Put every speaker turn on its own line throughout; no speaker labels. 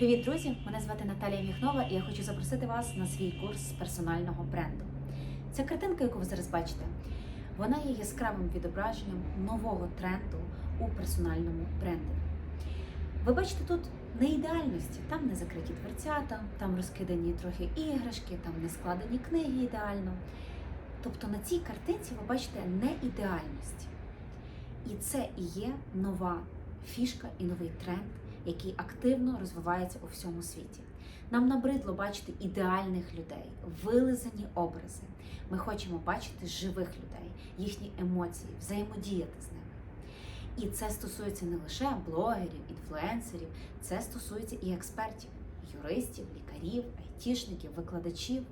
Привіт, друзі! Мене звати Наталія Міхнова, і я хочу запросити вас на свій курс з персонального бренду. Ця картинка, яку ви зараз бачите, вона є яскравим відображенням нового тренду у персональному брендингу. Ви бачите тут не ідеальності, там не закриті дверцята, там розкидані трохи іграшки, там не складені книги ідеально. Тобто на цій картинці ви бачите не ідеальність. І це і є нова фішка і новий тренд, який активно розвивається у всьому світі. Нам набридло бачити ідеальних людей, вилизані образи. Ми хочемо бачити живих людей, їхні емоції, взаємодіяти з ними. І це стосується не лише блогерів, інфлюенсерів, це стосується і експертів, юристів, лікарів, айтішників, викладачів.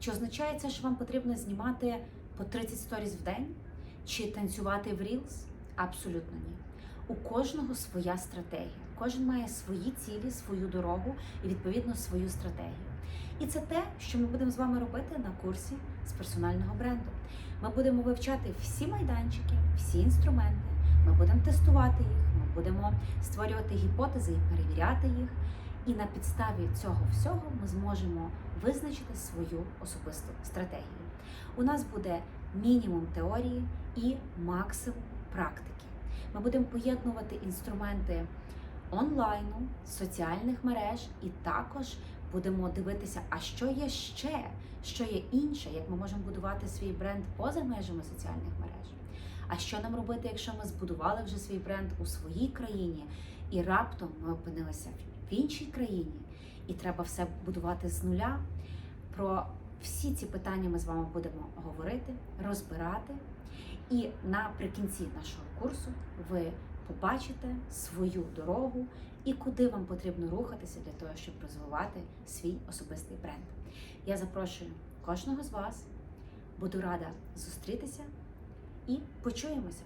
Чи означає це, що вам потрібно знімати по 30 сторіс в день? Чи танцювати в Reels? Абсолютно ні. У кожного своя стратегія. Кожен має свої цілі, свою дорогу і відповідно свою стратегію. І це те, що ми будемо з вами робити на курсі з персонального бренду. Ми будемо вивчати всі майданчики, всі інструменти. Ми будемо тестувати їх, ми будемо створювати гіпотези і перевіряти їх. І на підставі цього всього ми зможемо визначити свою особисту стратегію. У нас буде мінімум теорії і максимум практики. Ми будемо поєднувати інструменти онлайну, соціальних мереж, і також будемо дивитися, а що є ще, що є інше, як ми можемо будувати свій бренд поза межами соціальних мереж. А що нам робити, якщо ми збудували вже свій бренд у своїй країні, і раптом ми опинилися в іншій країні, і треба все будувати з нуля? Про всі ці питання ми з вами будемо говорити, розбирати. І наприкінці нашого курсу ви побачите свою дорогу і куди вам потрібно рухатися для того, щоб розвивати свій особистий бренд. Я запрошую кожного з вас, буду рада зустрітися і почуємося.